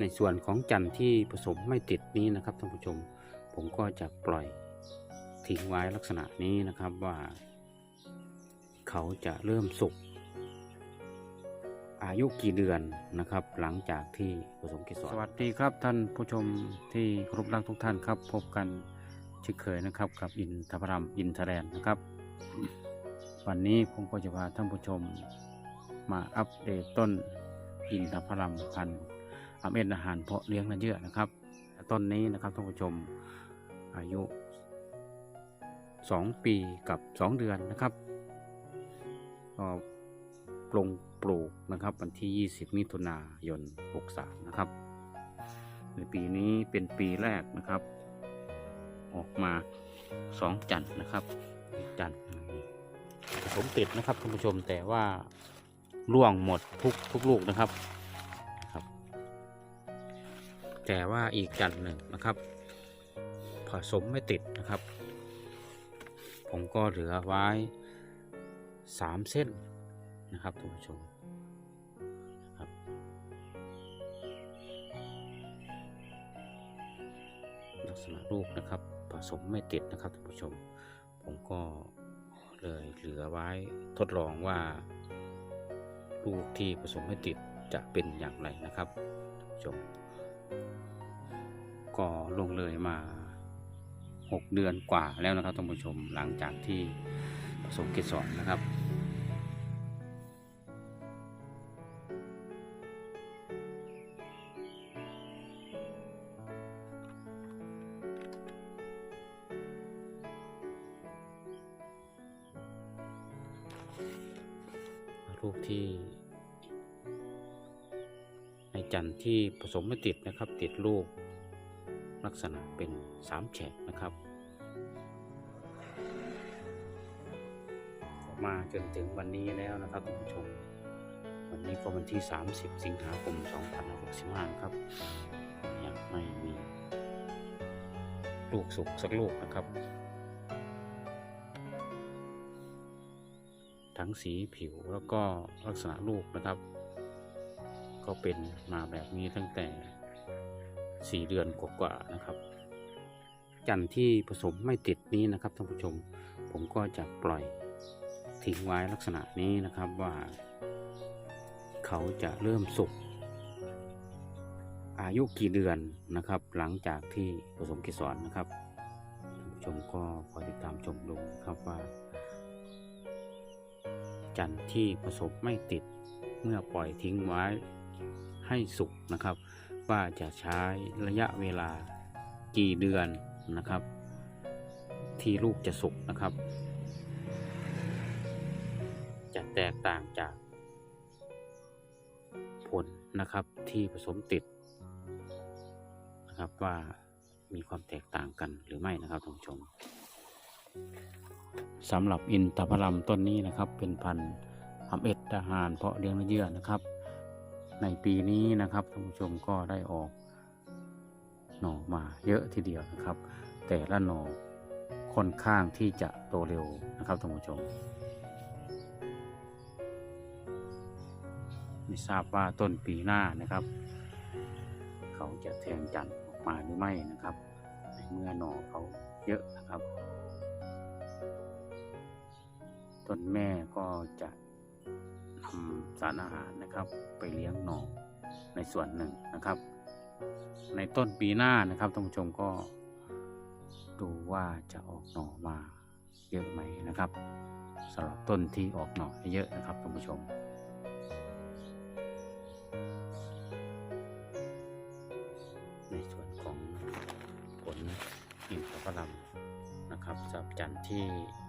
ในส่วนของจันทร์ที่ผสมไม่ติดนี้นะครับท่านผู้ชม ผมก็จะปล่อยทิ้งไว้ลักษณะนี้นะครับว่า เขาจะเริ่มสุกอายุกี่เดือนนะครับ หลังจากที่ผสมเกสรสวัสดีครับท่านผู้ชมที่ครพรักทุกท่านครับ พบกันเช่นเคยนะครับกับอินทพรมอินทแรนนะครับ วันนี้ผมก็จะพาท่านผู้ชมมาอัปเดตต้นอินทผลัมพันธุ์ เม็ดอาหารเพาะเลี้ยงนื้อเยื่อนะครับ ต้นนี้นะครับท่านผู้ชมอายุ 2 ปีกับ 2 เดือนนะครับก็ปลงปลูกนะครับวันที่ 20 มิถุนายน 63 นะครับในปีนี้เป็นปีแรกนะครับ ออกมา 2 จันทร์นะครับจันทร์ผมติดนะครับท่านผู้ชมแต่ว่าร่วงหมดทุกทุกลูกนะครับ แต่ว่าอีกจันหนึ่งนะครับ ผสมไม่ติดนะครับ ผมก็เหลือไว้สามเส้นนะครับท่านผู้ชมครับลักษณะลูกนะครับ ผสมไม่ติดนะครับท่านผู้ชม ผมก็เลยเหลือไว้ทดลองว่า ลูกที่ผสมไม่ติดจะเป็นอย่างไรนะครับท่านผู้ชม ก็ลงเลยมา 6 เดือนกว่าแล้วนะครับท่านผู้ชมหลังจากที่ผสมเกสรนะครับลูกที่ จันทร์ที่ผสมไม่ติดนะครับ ติดลูกลักษณะเป็นสามแฉกนะครับ มาจนถึงวันนี้แล้วนะครับท่านผู้ชม วันนี้ก็วันที่ 30 สิงหาคม2565ครับยังไม่มีลูกสุกสักลูกนะครับ ทั้งสีผิวแล้วก็ลักษณะลูกนะครับ ก็เป็นมาแบบนี้ตั้งแต่ 4 เดือนกว่าๆนะครับ จันที่ผสมไม่ติดนี้นะครับท่านผู้ชม ผมก็จะปล่อยทิ้งไว้ลักษณะนี้นะครับว่า เขาจะเริ่มสุกอายุกี่เดือนนะครับ หลังจากที่ผสมเกสรนะครับท่านผู้ชมก็คอยติดตามชมดูครับว่า จันที่ผสมไม่ติดเมื่อปล่อยทิ้งไว้ ให้สุกนะครับ ว่าจะใช้ระยะเวลากี่เดือนนะครับ ที่ลูกจะสุกนะครับ จะแตกต่างจากผลนะครับที่ผสมติดนะครับว่ามีความแตกต่างกันหรือไม่นะครับท่านผู้ชมสำหรับอินทผลัมต้นนี้นะครับ เป็นพันธุ์ทำเอ็ดทหารเพาะเลี้ยงเนื้อเยื่อนะครับ ในปีนี้นะครับท่านผู้ชมก็ได้ออกหน่อมาเยอะทีเดียวนะครับ แต่ละหน่อค่อนข้างที่จะโตเร็วนะครับท่านผู้ชมไม่ทราบว่าต้นปีหน้านะครับ เขาจะแทงจันทร์ออกมาหรือไม่นะครับในเมื่อหน่อเขาเยอะนะครับต้นแม่ก็จะ ทำสารอาหารนะครับ ไปเลี้ยงหน่อในส่วนหนึ่งนะครับ ในต้นปีหน้านะครับท่านผู้ชมก็ดูว่าจะออกหน่อมาเยอะไหมนะครับสำหรับต้นที่ออกหน่อเยอะนะครับท่านผู้ชมในส่วนของผลอินทผลัม นะครับสับจันทร์ที่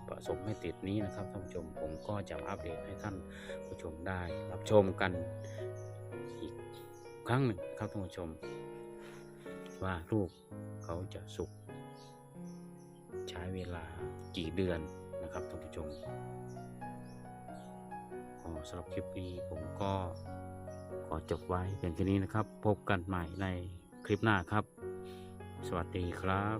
ผสมไม่ติดนี้นะครับท่านผู้ชมผมก็จะอัปเดตให้ท่านผู้ชมได้รับชมกันอีกครั้งหนึ่งครับท่านผู้ชม ว่าลูกเขาจะสุก ใช้เวลากี่เดือนนะครับท่านผู้ชมสำหรับคลิปนี้ผมก็ขอจบไว้เพียงแค่นี้นะครับ พบกันใหม่ในคลิปหน้าครับ สวัสดีครับ